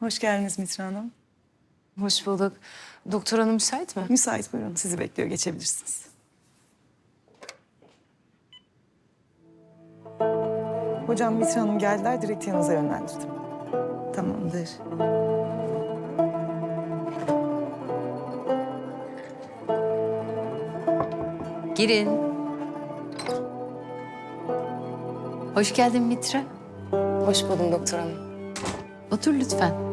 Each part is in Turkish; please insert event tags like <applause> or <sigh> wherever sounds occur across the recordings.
Hoş geldiniz Mitra Hanım. Hoş bulduk. Doktor hanım müsait mi? Müsait buyurun. Sizi bekliyor. Geçebilirsiniz. Hocam Mitra Hanım geldiler. Direkt yanınıza yönlendirdim. Tamamdır. Girin. Hoş geldin Mitra. Hoş buldum doktor hanım. Otur lütfen.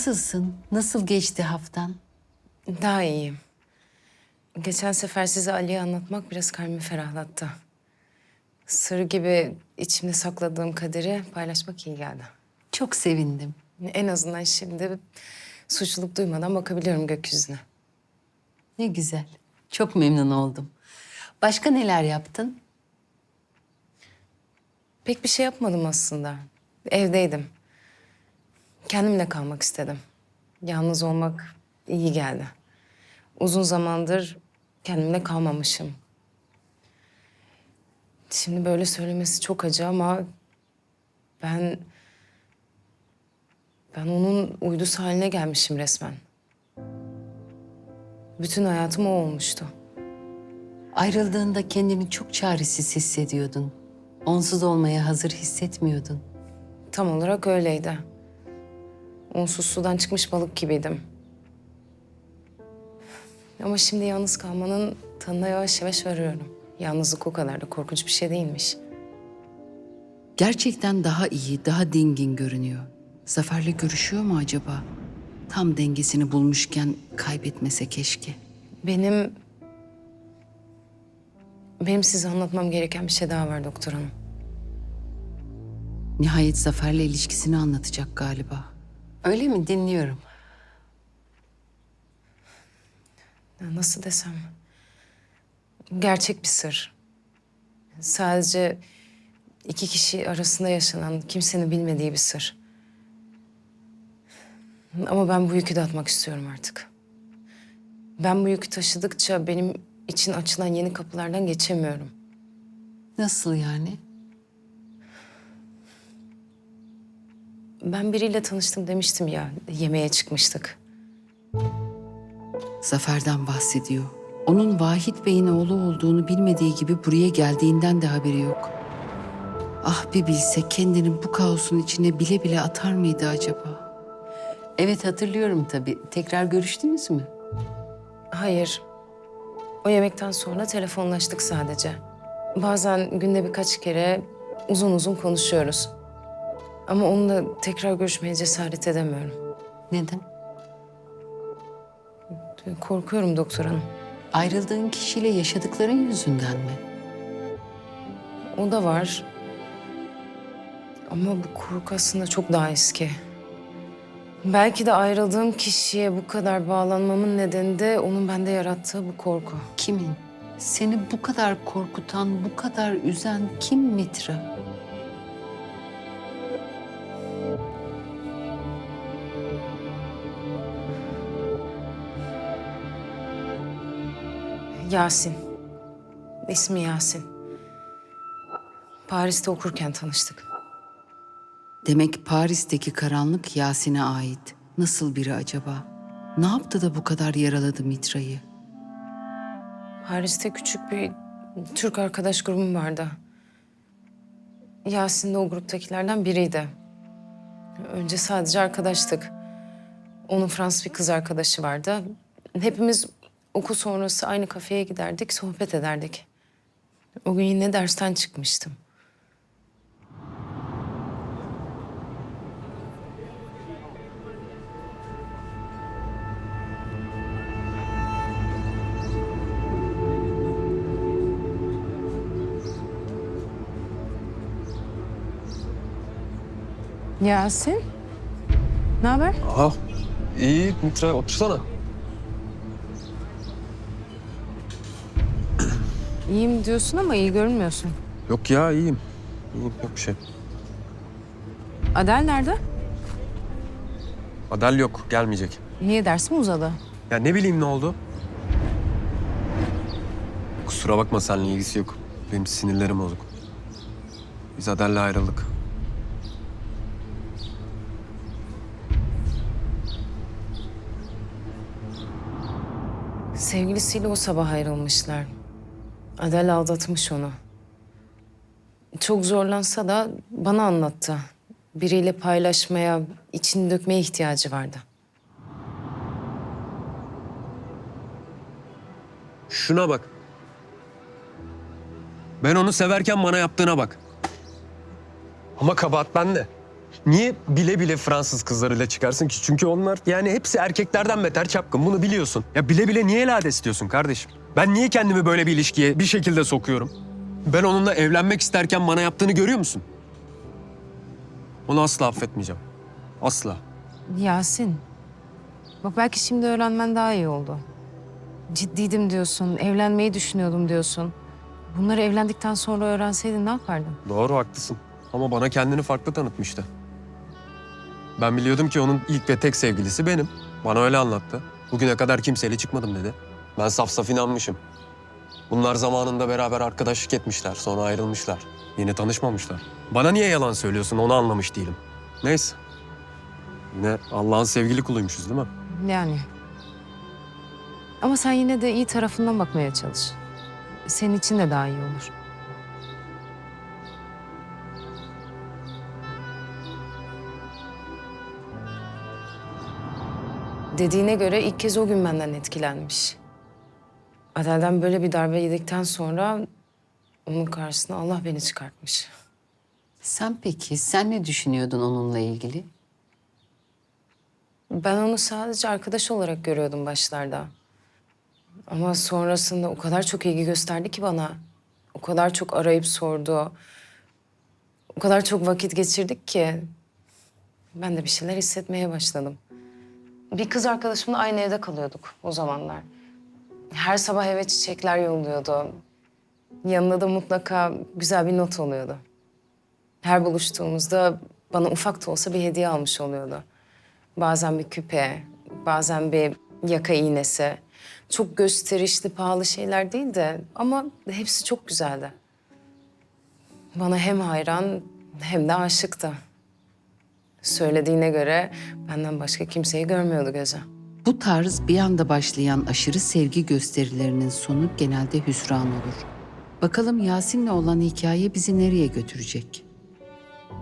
Nasılsın? Nasıl geçti haftan? Daha iyiyim. Geçen sefer size Ali'yi anlatmak biraz kalbimi ferahlattı. Sır gibi içimde sakladığım kaderi paylaşmak iyi geldi. Çok sevindim. En azından şimdi suçluluk duymadan bakabiliyorum gökyüzüne. Ne güzel. Çok memnun oldum. Başka neler yaptın? Pek bir şey yapmadım aslında. Evdeydim. Kendimle kalmak istedim. Yalnız olmak iyi geldi. Uzun zamandır kendimle kalmamışım. Şimdi böyle söylemesi çok acı ama ben ben onun uydusu haline gelmişim resmen. Bütün hayatım o olmuştu. Ayrıldığında kendini çok çaresiz hissediyordun. Onsuz olmaya hazır hissetmiyordun. Tam olarak öyleydi. Onsuz sudan çıkmış balık gibiydim. Ama şimdi yalnız kalmanın tadına yavaş yavaş varıyorum. Yalnızlık o kadar da korkunç bir şey değilmiş. Gerçekten daha iyi, daha dingin görünüyor. Zafer'le görüşüyor mu acaba? Tam dengesini bulmuşken kaybetmese keşke. Benim... Benim size anlatmam gereken bir şey daha var doktor hanım. Nihayet Zafer'le ilişkisini anlatacak galiba. Öyle mi? Dinliyorum. Ya Nasıl desem? Gerçek bir sır. Sadece iki kişi arasında yaşanan, kimsenin bilmediği bir sır. Ama ben bu yükü de atmak istiyorum artık. Ben bu yükü taşıdıkça benim için açılan yeni kapılardan geçemiyorum. Nasıl yani? Ben biriyle tanıştım demiştim ya, yemeğe çıkmıştık. Zafer'den bahsediyor. Onun Vahit Bey'in oğlu olduğunu bilmediği gibi buraya geldiğinden de haberi yok. Ah bir bilse kendini bu kaosun içine bile bile atar mıydı acaba? Evet hatırlıyorum tabii. Tekrar görüştünüz mü? Hayır. O yemekten sonra telefonlaştık sadece. Bazen günde birkaç kere uzun uzun konuşuyoruz. Ama onunla tekrar görüşmeye cesaret edemiyorum. Neden? Korkuyorum doktor hanım. Ayrıldığın kişiyle yaşadıkların yüzünden mi? O da var. Ama bu korku aslında çok daha eski. Belki de ayrıldığım kişiye bu kadar bağlanmamın nedeni de onun bende yarattığı bu korku. Kimin? Seni bu kadar korkutan, bu kadar üzen kim Mitra? Yasin. İsmi Yasin. Paris'te okurken tanıştık. Demek Paris'teki karanlık Yasin'e ait. Nasıl biri acaba? Ne yaptı da bu kadar yaraladı Mitra'yı? Paris'te küçük bir Türk arkadaş grubum vardı. Yasin de o gruptakilerden biriydi. Önce sadece arkadaştık. Onun Fransız bir kız arkadaşı vardı. Hepimiz okul sonrası aynı kafeye giderdik, sohbet ederdik. O gün yine dersten çıkmıştım. Yasin, ne haber? Aha. İyi Mitra otursana. İyiyim diyorsun ama iyi görünmüyorsun. Yok ya iyiyim. İyiyim yok bir şey. Adel nerede? Adel yok gelmeyecek. Niye ders mi uzadı? Ya ne bileyim ne oldu? Kusura bakma seninle ilgisi yok. Benim sinirlerim bozuk. Biz Adel'le ayrıldık. Sevgilisiyle o sabah ayrılmışlar. Adel aldatmış onu. Çok zorlansa da bana anlattı. Biriyle paylaşmaya, içini dökmeye ihtiyacı vardı. Şuna bak. Ben onu severken bana yaptığına bak. Ama kabahat bende. Niye bile bile Fransız kızlarıyla çıkarsın ki? Çünkü onlar yani hepsi erkeklerden beter çapkın. Bunu biliyorsun. Ya bile bile niye lades istiyorsun kardeşim? Ben niye kendimi böyle bir ilişkiye bir şekilde sokuyorum? Ben onunla evlenmek isterken bana yaptığını görüyor musun? Onu asla affetmeyeceğim. Asla. Yasin, bak belki şimdi öğrenmen daha iyi oldu. Ciddiydim diyorsun, evlenmeyi düşünüyordum diyorsun. Bunları evlendikten sonra öğrenseydin ne yapardın? Doğru haklısın. Ama bana kendini farklı tanıtmıştı. Ben biliyordum ki onun ilk ve tek sevgilisi benim. Bana öyle anlattı. Bugüne kadar kimseyle çıkmadım dedi. Ben saf saf inanmışım. Bunlar zamanında beraber arkadaşlık etmişler, sonra ayrılmışlar. Yine tanışmamışlar. Bana niye yalan söylüyorsun onu anlamış değilim. Neyse. Yine Allah'ın sevgili kuluymuşuz değil mi? Yani. Ama sen yine de iyi tarafından bakmaya çalış. Senin için de daha iyi olur. Dediğine göre ilk kez o gün benden etkilenmiş. Adel'den böyle bir darbe yedikten sonra onun karşısına Allah beni çıkartmış. Sen peki, sen ne düşünüyordun onunla ilgili? Ben onu sadece arkadaş olarak görüyordum başlarda. Ama sonrasında o kadar çok ilgi gösterdi ki bana. O kadar çok arayıp sordu. O kadar çok vakit geçirdik ki. Ben de bir şeyler hissetmeye başladım. Bir kız arkadaşımla aynı evde kalıyorduk o zamanlar. Her sabah eve çiçekler yolluyordu. Yanına da mutlaka güzel bir not oluyordu. Her buluştuğumuzda bana ufak da olsa bir hediye almış oluyordu. Bazen bir küpe, bazen bir yaka iğnesi. Çok gösterişli, pahalı şeyler değil de ama hepsi çok güzeldi. Bana hem hayran hem de aşıktı. Söylediğine göre benden başka kimseyi görmüyordu göze. Bu tarz bir anda başlayan aşırı sevgi gösterilerinin sonu genelde hüsran olur. Bakalım Yasin'le olan hikaye bizi nereye götürecek?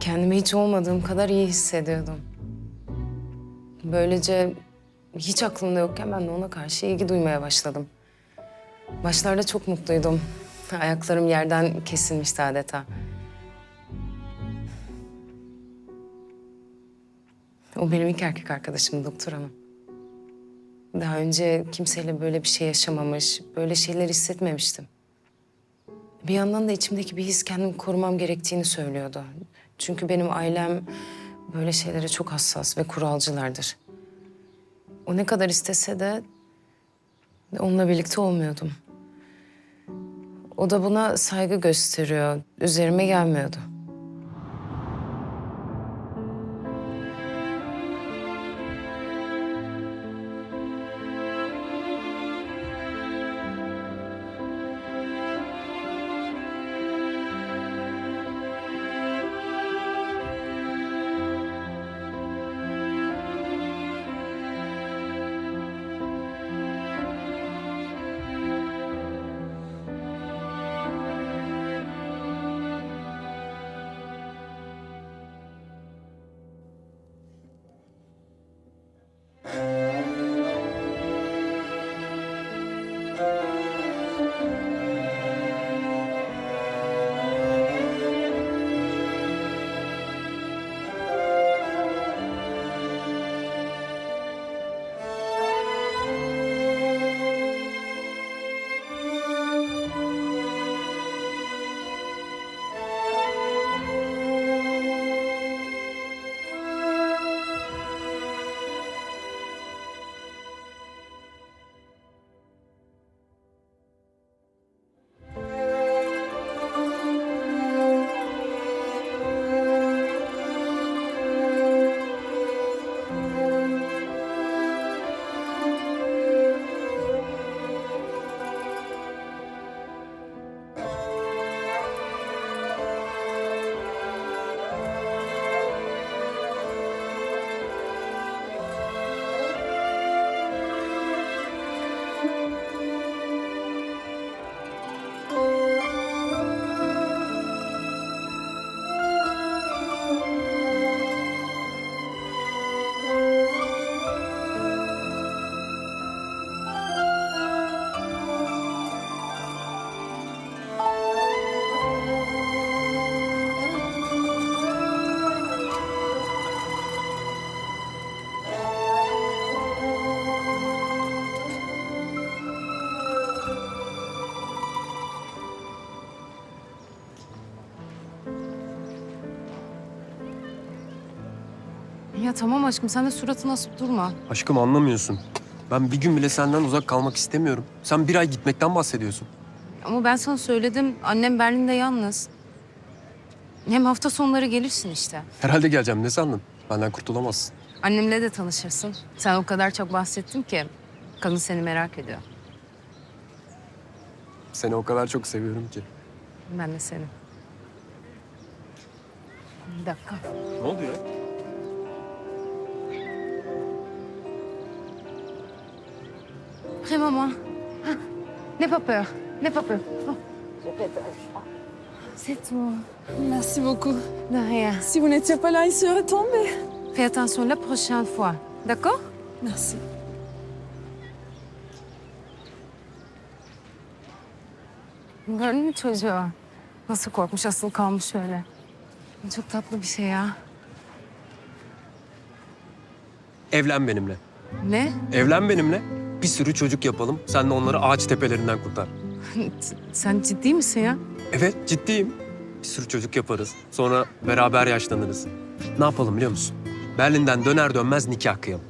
Kendimi hiç olmadığım kadar iyi hissediyordum. Böylece hiç aklımda yokken ben de ona karşı ilgi duymaya başladım. Başlarda çok mutluydum. Ayaklarım yerden kesilmişti adeta. O benim ilk erkek arkadaşım doktor hanım. Daha önce kimseyle böyle bir şey yaşamamış, böyle şeyler hissetmemiştim. Bir yandan da içimdeki bir his kendimi korumam gerektiğini söylüyordu. Çünkü benim ailem böyle şeylere çok hassas ve kuralcılardır. O ne kadar istese de onunla birlikte olmuyordum. O da buna saygı gösteriyor, üzerime gelmiyordu. Ya tamam aşkım sen de suratını asıp durma. Aşkım anlamıyorsun. Ben bir gün bile senden uzak kalmak istemiyorum. Sen bir ay gitmekten bahsediyorsun. Ama ben sana söyledim annem Berlin'de yalnız. Hem hafta sonları gelirsin işte. Herhalde geleceğim ne sandın? Benden kurtulamazsın. Annemle de tanışırsın. Sen o kadar çok bahsettin ki kadın seni merak ediyor. Seni o kadar çok seviyorum ki. Ben de seni. Bir dakika. Ne oldu ya? Hey maman. Ah, N'aie pas peur. N'aie pas peur. Oh. C'est toi. Merci beaucoup. De rien. Si vous n'étiez pas là, il serait tombé. Fais attention la prochaine fois. D'accord? Merci. Gördün mü çocuğu? Nasıl korkmuş asıl kalmış öyle. Çok tatlı bir şey ya. Evlen benimle. Ne? Evlen benimle. Bir sürü çocuk yapalım. Sen de onları ağaç tepelerinden kurtar. <laughs> Sen ciddi misin ya? Evet ciddiyim. Bir sürü çocuk yaparız. Sonra beraber yaşlanırız. Ne yapalım biliyor musun? Berlin'den döner dönmez nikah kıyalım.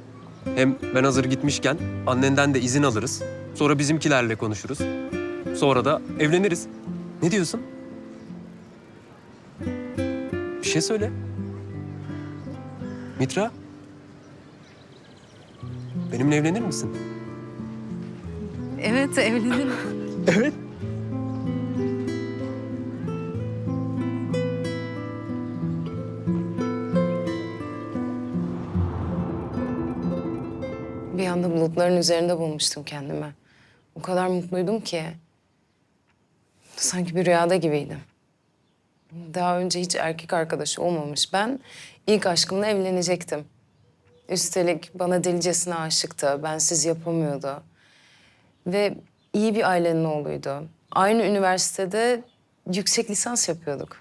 Hem ben hazır gitmişken annenden de izin alırız. Sonra bizimkilerle konuşuruz. Sonra da evleniriz. Ne diyorsun? Bir şey söyle. Mitra. Benimle evlenir misin? Evet evlenirim. Evet. Bir anda bulutların üzerinde bulmuştum kendimi. O kadar mutluydum ki. Sanki bir rüyada gibiydim. Daha önce hiç erkek arkadaşı olmamış ben ilk aşkımla evlenecektim. Üstelik bana delicesine aşıktı, bensiz yapamıyordu. Ve iyi bir ailenin oğluydu. Aynı üniversitede yüksek lisans yapıyorduk.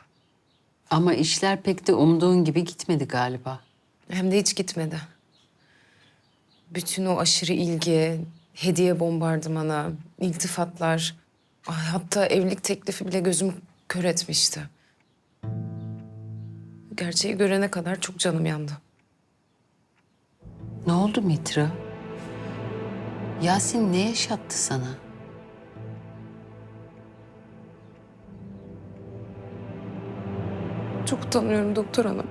Ama işler pek de umduğun gibi gitmedi galiba. Hem de hiç gitmedi. Bütün o aşırı ilgi, hediye bombardımanı, iltifatlar... Hatta evlilik teklifi bile gözümü kör etmişti. Gerçeği görene kadar çok canım yandı. Ne oldu Mitra? Yasin ne yaşattı sana? Çok utanıyorum doktor hanım.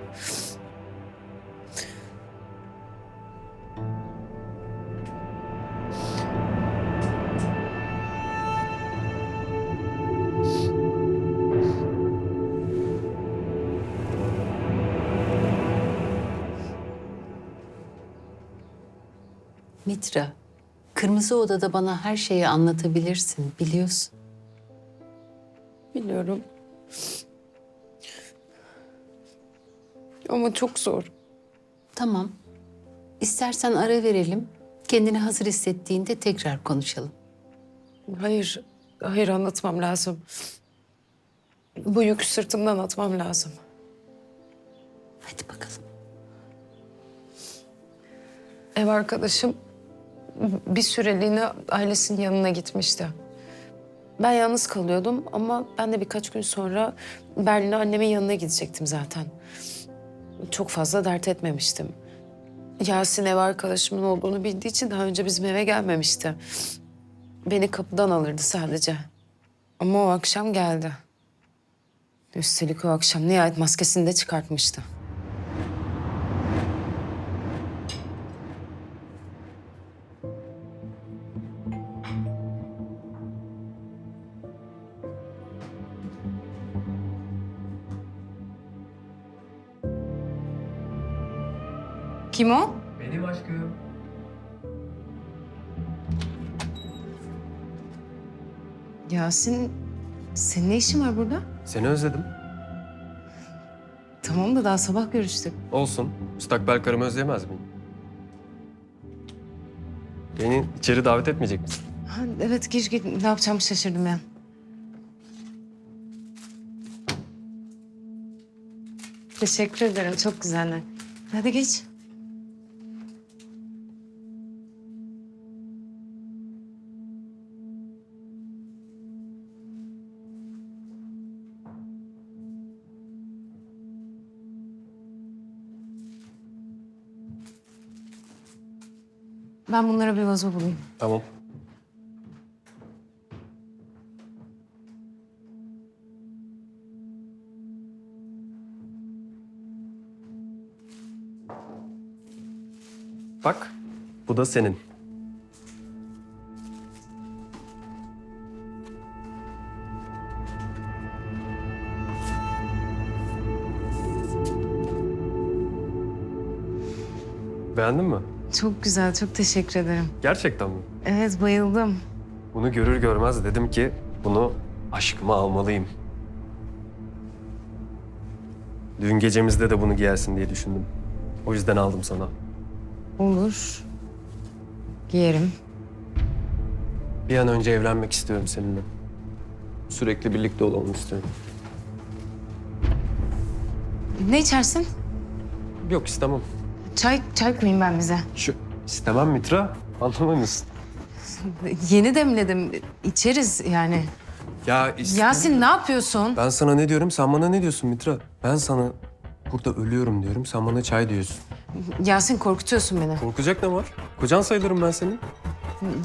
Mitra, kırmızı odada bana her şeyi anlatabilirsin, biliyorsun. Biliyorum. Ama çok zor. Tamam. İstersen ara verelim. Kendini hazır hissettiğinde tekrar konuşalım. Hayır, hayır anlatmam lazım. Bu yükü sırtımdan atmam lazım. Hadi bakalım. Ev arkadaşım bir süreliğine ailesinin yanına gitmişti. Ben yalnız kalıyordum ama ben de birkaç gün sonra Berlin'e annemin yanına gidecektim zaten. Çok fazla dert etmemiştim. Yasin ev arkadaşımın olduğunu bildiği için daha önce bizim eve gelmemişti. Beni kapıdan alırdı sadece. Ama o akşam geldi. Üstelik o akşam nihayet maskesini de çıkartmıştı. Kim o? Benim aşkım. Yasin, senin ne işin var burada? Seni özledim. Tamam da daha sabah görüştük. Olsun. Müstakbel karımı özleyemez miyim? Beni içeri davet etmeyecek misin? Ha, evet gir gir. Ne yapacağımı şaşırdım ya. Teşekkür ederim. Çok güzeller. Hadi geç. Ben bunlara bir vazo bulayım. Tamam. Bak, bu da senin. Beğendin mi? Çok güzel, çok teşekkür ederim. Gerçekten mi? Evet, bayıldım. Bunu görür görmez dedim ki bunu aşkıma almalıyım. Düğün gecemizde de bunu giyersin diye düşündüm. O yüzden aldım sana. Olur. Giyerim. Bir an önce evlenmek istiyorum seninle. Sürekli birlikte olalım istiyorum. Ne içersin? Yok istemem. Çay, çay koyayım ben bize. Şu istemem Mitra. Anlamıyor musun? Yeni demledim. İçeriz yani. Ya is- Yasin ne yapıyorsun? Ben sana ne diyorum, sen bana ne diyorsun Mitra? Ben sana burada ölüyorum diyorum, sen bana çay diyorsun. Yasin korkutuyorsun beni. Korkacak ne var? Kocan sayılırım ben senin.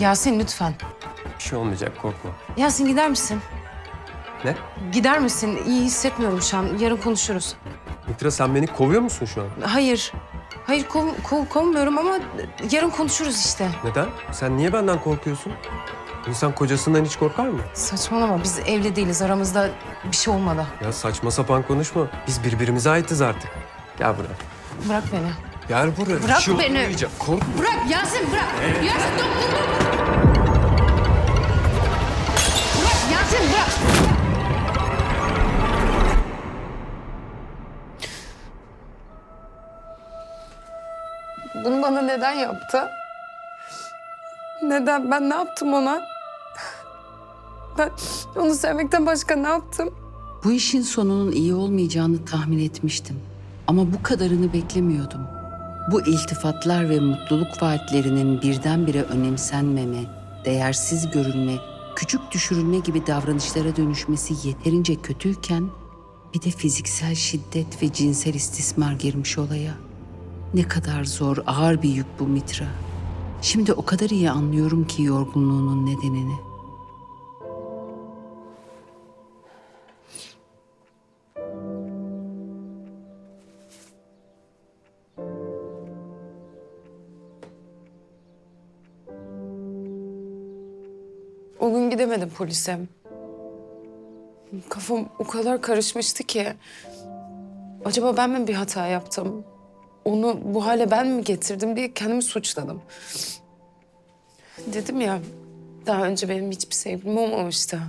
Yasin lütfen. Bir şey olmayacak, korkma. Yasin gider misin? Ne? Gider misin? İyi hissetmiyorum şu an. Yarın konuşuruz. Mitra sen beni kovuyor musun şu an? Hayır. Hayır kov, kov, kovmuyorum ama yarın konuşuruz işte. Neden? Sen niye benden korkuyorsun? İnsan kocasından hiç korkar mı? Saçmalama biz evli değiliz. Aramızda bir şey olmadı. Ya saçma sapan konuşma. Biz birbirimize aitiz artık. Gel buraya. Bırak beni. Gel buraya. Bırak Bir şey beni. olmayacak. Korkma. Bırak Yasin bırak. Yasin dur dur dur. Bunu bana neden yaptı? Neden? Ben ne yaptım ona? Ben onu sevmekten başka ne yaptım? Bu işin sonunun iyi olmayacağını tahmin etmiştim. Ama bu kadarını beklemiyordum. Bu iltifatlar ve mutluluk vaatlerinin birdenbire önemsenmeme, değersiz görülme, küçük düşürülme gibi davranışlara dönüşmesi yeterince kötüyken bir de fiziksel şiddet ve cinsel istismar girmiş olaya. Ne kadar zor, ağır bir yük bu Mitra. Şimdi o kadar iyi anlıyorum ki yorgunluğunun nedenini. O gün gidemedim polise. Kafam o kadar karışmıştı ki. Acaba ben mi bir hata yaptım? Onu bu hale ben mi getirdim diye kendimi suçladım. Dedim ya, daha önce benim hiçbir sevgilim olmamıştı.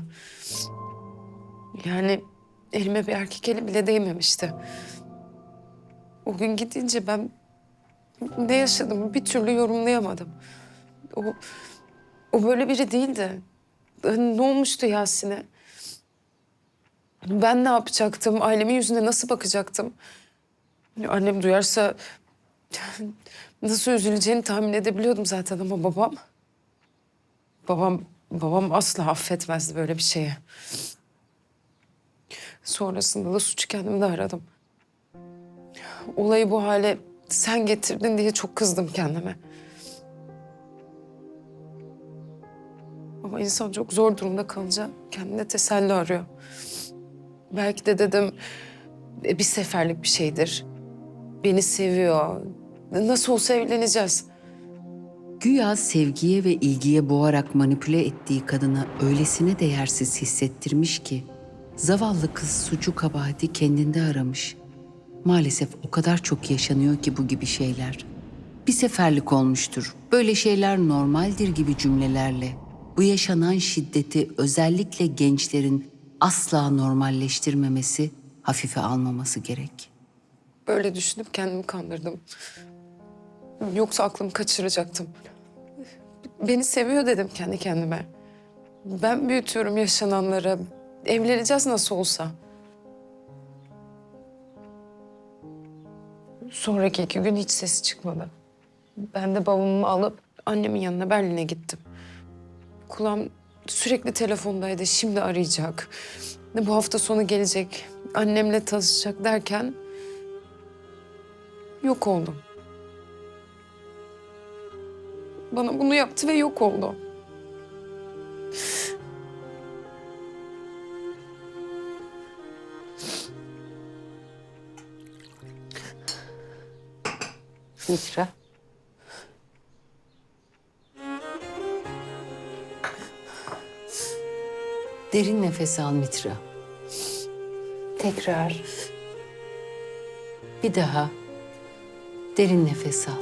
Yani elime bir erkek eli bile değmemişti. O gün gidince ben ne yaşadığımı bir türlü yorumlayamadım. O, o böyle biri değildi. Ne olmuştu Yasin'e? Ben ne yapacaktım? Ailemin yüzüne nasıl bakacaktım? Annem duyarsa <laughs> nasıl üzüleceğini tahmin edebiliyordum zaten ama babam... Babam, babam asla affetmezdi böyle bir şeye. Sonrasında da suçu kendimde aradım. Olayı bu hale sen getirdin diye çok kızdım kendime. Ama insan çok zor durumda kalınca kendine teselli arıyor. Belki de dedim "E, bir seferlik bir şeydir. Beni seviyor. Nasıl olsa evleneceğiz. Güya sevgiye ve ilgiye boğarak manipüle ettiği kadına öylesine değersiz hissettirmiş ki zavallı kız suçu kabahati kendinde aramış. Maalesef o kadar çok yaşanıyor ki bu gibi şeyler. Bir seferlik olmuştur. Böyle şeyler normaldir gibi cümlelerle bu yaşanan şiddeti özellikle gençlerin asla normalleştirmemesi, hafife almaması gerek. Böyle düşünüp kendimi kandırdım. Yoksa aklımı kaçıracaktım. Beni seviyor dedim kendi kendime. Ben büyütüyorum yaşananları. Evleneceğiz nasıl olsa. Sonraki iki gün hiç sesi çıkmadı. Ben de bavulumu alıp annemin yanına Berlin'e gittim. Kulağım sürekli telefondaydı. Şimdi arayacak. Bu hafta sonu gelecek. Annemle tanışacak derken yok oldum. Bana bunu yaptı ve yok oldu. Mitra. Derin nefes al Mitra. Tekrar. Bir daha. Derin nefes al.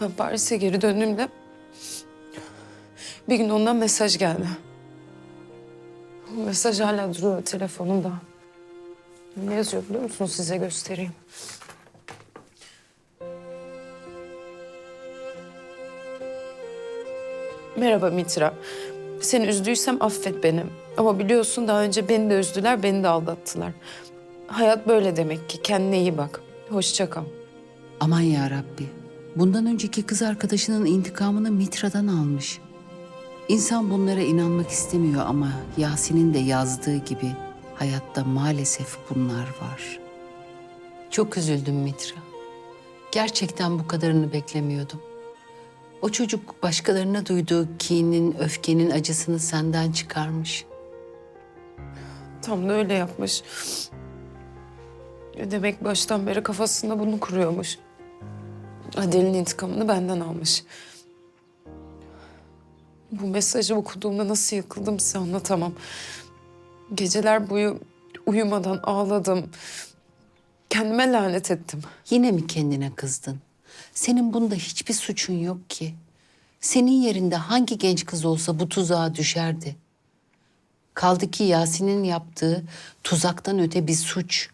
Ben Paris'e geri döndüğümde bir gün ondan mesaj geldi. O mesaj hala duruyor telefonumda. Ne yazıyor biliyor musunuz? Size göstereyim. Merhaba Mitra. Seni üzdüysem affet beni. Ama biliyorsun daha önce beni de üzdüler, beni de aldattılar. Hayat böyle demek ki. Kendine iyi bak. Hoşça kal. Aman ya Rabbi. Bundan önceki kız arkadaşının intikamını Mitra'dan almış. İnsan bunlara inanmak istemiyor ama Yasin'in de yazdığı gibi hayatta maalesef bunlar var. Çok üzüldüm Mitra. Gerçekten bu kadarını beklemiyordum. O çocuk başkalarına duyduğu kinin, öfkenin acısını senden çıkarmış. Tam da öyle yapmış. E Demek baştan beri kafasında bunu kuruyormuş. Adel'in intikamını benden almış. Bu mesajı okuduğumda nasıl yıkıldım size anlatamam. Geceler boyu uyumadan ağladım. Kendime lanet ettim. Yine mi kendine kızdın? Senin bunda hiçbir suçun yok ki. Senin yerinde hangi genç kız olsa bu tuzağa düşerdi. Kaldı ki Yasin'in yaptığı tuzaktan öte bir suç.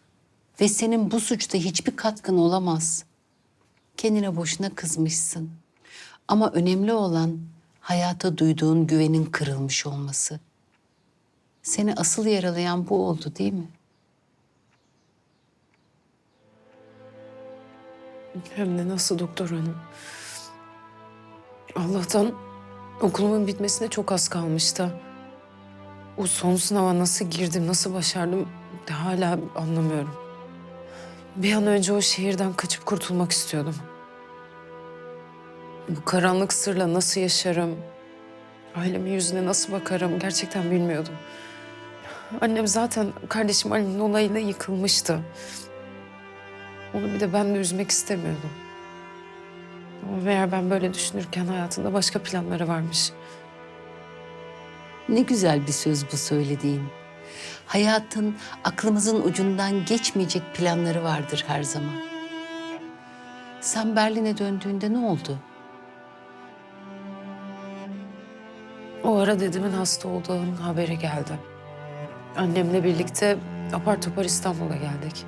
Ve senin bu suçta hiçbir katkın olamaz. Kendine boşuna kızmışsın. Ama önemli olan hayata duyduğun güvenin kırılmış olması. Seni asıl yaralayan bu oldu değil mi? Hem de nasıl doktor hanım. Allah'tan okulumun bitmesine çok az kalmıştı. O son sınava nasıl girdim, nasıl başardım hala anlamıyorum. Bir an önce o şehirden kaçıp kurtulmak istiyordum. Bu karanlık sırla nasıl yaşarım, ailemin yüzüne nasıl bakarım gerçekten bilmiyordum. Annem zaten kardeşim Ali'nin olayıyla yıkılmıştı. Onu bir de ben de üzmek istemiyordum. Ama meğer ben böyle düşünürken hayatında başka planları varmış. Ne güzel bir söz bu söylediğin. Hayatın aklımızın ucundan geçmeyecek planları vardır her zaman. Sen Berlin'e döndüğünde ne oldu? O ara dedemin hasta olduğunun haberi geldi. Annemle birlikte apar topar İstanbul'a geldik.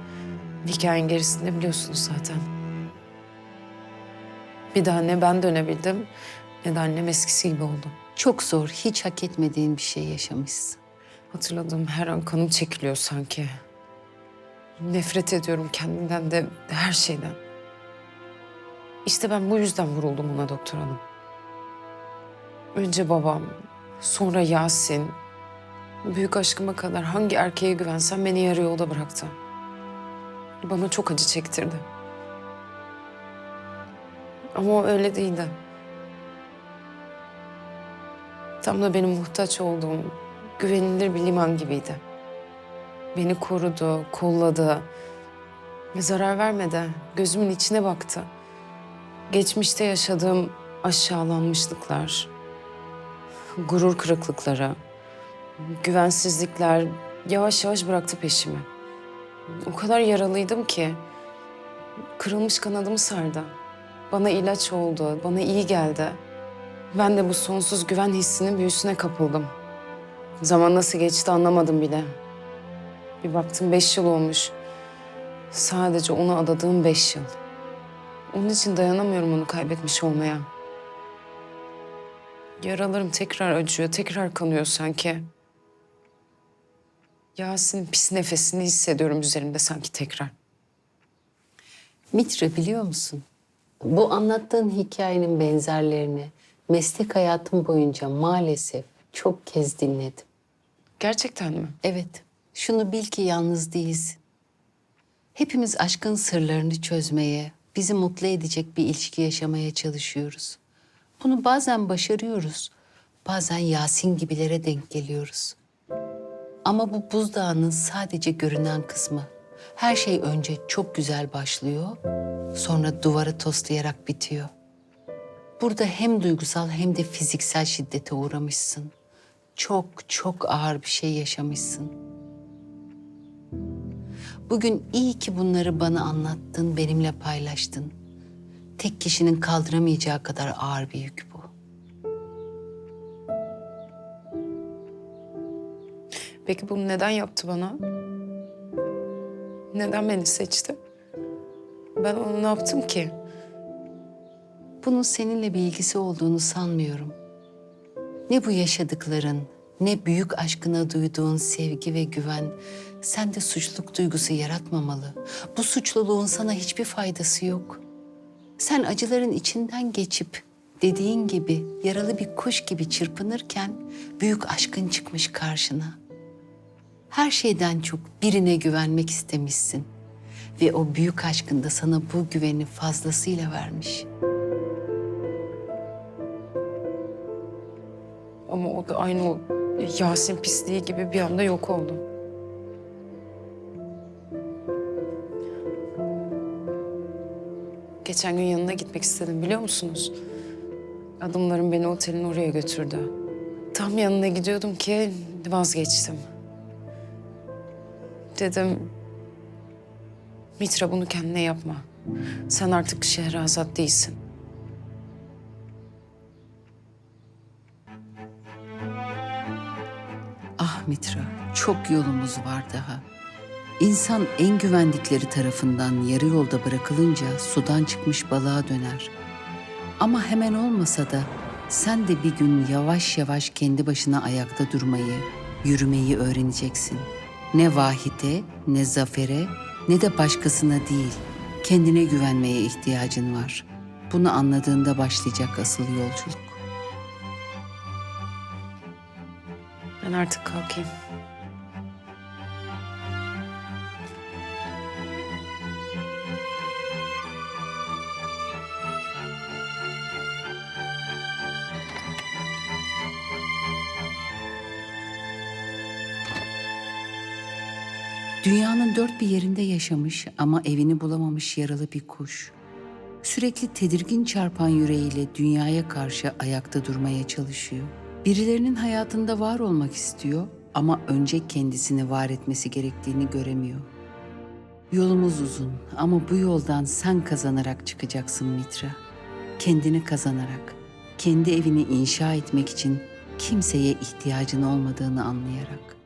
Hikayenin gerisini biliyorsunuz zaten. Bir daha ne ben dönebildim ne de annem eskisi gibi oldu. Çok zor, hiç hak etmediğin bir şey yaşamışsın. Hatırladığım her an kanım çekiliyor sanki. Nefret ediyorum kendimden de her şeyden. İşte ben bu yüzden vuruldum ona doktor hanım. Önce babam, sonra Yasin. Büyük aşkıma kadar hangi erkeğe güvensem beni yarı yolda bıraktı. Bana çok acı çektirdi. Ama o öyle değildi. Tam da benim muhtaç olduğum güvenilir bir liman gibiydi. Beni korudu, kolladı ve zarar vermedi. Gözümün içine baktı. Geçmişte yaşadığım aşağılanmışlıklar, gurur kırıklıkları, güvensizlikler yavaş yavaş bıraktı peşimi. O kadar yaralıydım ki kırılmış kanadımı sardı. Bana ilaç oldu, bana iyi geldi. Ben de bu sonsuz güven hissinin büyüsüne kapıldım. Zaman nasıl geçti anlamadım bile. Bir baktım beş yıl olmuş. Sadece ona adadığım beş yıl. Onun için dayanamıyorum onu kaybetmiş olmaya. Yaralarım tekrar acıyor, tekrar kanıyor sanki. Yasin'in pis nefesini hissediyorum üzerimde sanki tekrar. Mitra biliyor musun? Bu anlattığın hikayenin benzerlerini meslek hayatım boyunca maalesef çok kez dinledim. Gerçekten mi? Evet, Şunu bil ki yalnız değilsin. Hepimiz aşkın sırlarını çözmeye, bizi mutlu edecek bir ilişki yaşamaya çalışıyoruz. Bunu bazen başarıyoruz, bazen Yasin gibilere denk geliyoruz. Ama bu buzdağının sadece görünen kısmı. Her şey önce çok güzel başlıyor, sonra duvara toslayarak bitiyor. Burada hem duygusal hem de fiziksel şiddete uğramışsın. Çok çok ağır bir şey yaşamışsın. Bugün iyi ki bunları bana anlattın, benimle paylaştın. Tek kişinin kaldıramayacağı kadar ağır bir yük bu. Peki bunu neden yaptı bana? Neden beni seçti? Ben ona ne yaptım ki? Bunun seninle bir ilgisi olduğunu sanmıyorum. Ne bu yaşadıkların, ne büyük aşkına duyduğun sevgi ve güven sende suçluluk duygusu yaratmamalı. Bu suçluluğun sana hiçbir faydası yok. Sen acıların içinden geçip dediğin gibi yaralı bir kuş gibi çırpınırken büyük aşkın çıkmış karşına. Her şeyden çok birine güvenmek istemişsin ve o büyük aşkın da sana bu güveni fazlasıyla vermiş. Ama o da aynı o Yasin pisliği gibi bir anda yok oldu. Geçen gün yanına gitmek istedim biliyor musunuz? Adımlarım beni otelin oraya götürdü. Tam yanına gidiyordum ki vazgeçtim. Dedim, Mitra bunu kendine yapma. Sen artık Şehrazat değilsin. Ah Mitra, çok yolumuz var daha. İnsan en güvendikleri tarafından yarı yolda bırakılınca sudan çıkmış balığa döner. Ama hemen olmasa da sen de bir gün yavaş yavaş kendi başına ayakta durmayı, yürümeyi öğreneceksin. Ne vahite, ne zafere, ne de başkasına değil, kendine güvenmeye ihtiyacın var. Bunu anladığında başlayacak asıl yolculuk. Ben artık kalkayım. Dünyanın dört bir yerinde yaşamış ama evini bulamamış yaralı bir kuş. Sürekli tedirgin çarpan yüreğiyle dünyaya karşı ayakta durmaya çalışıyor. Birilerinin hayatında var olmak istiyor ama önce kendisini var etmesi gerektiğini göremiyor. Yolumuz uzun ama bu yoldan sen kazanarak çıkacaksın Mitra. Kendini kazanarak, kendi evini inşa etmek için kimseye ihtiyacın olmadığını anlayarak.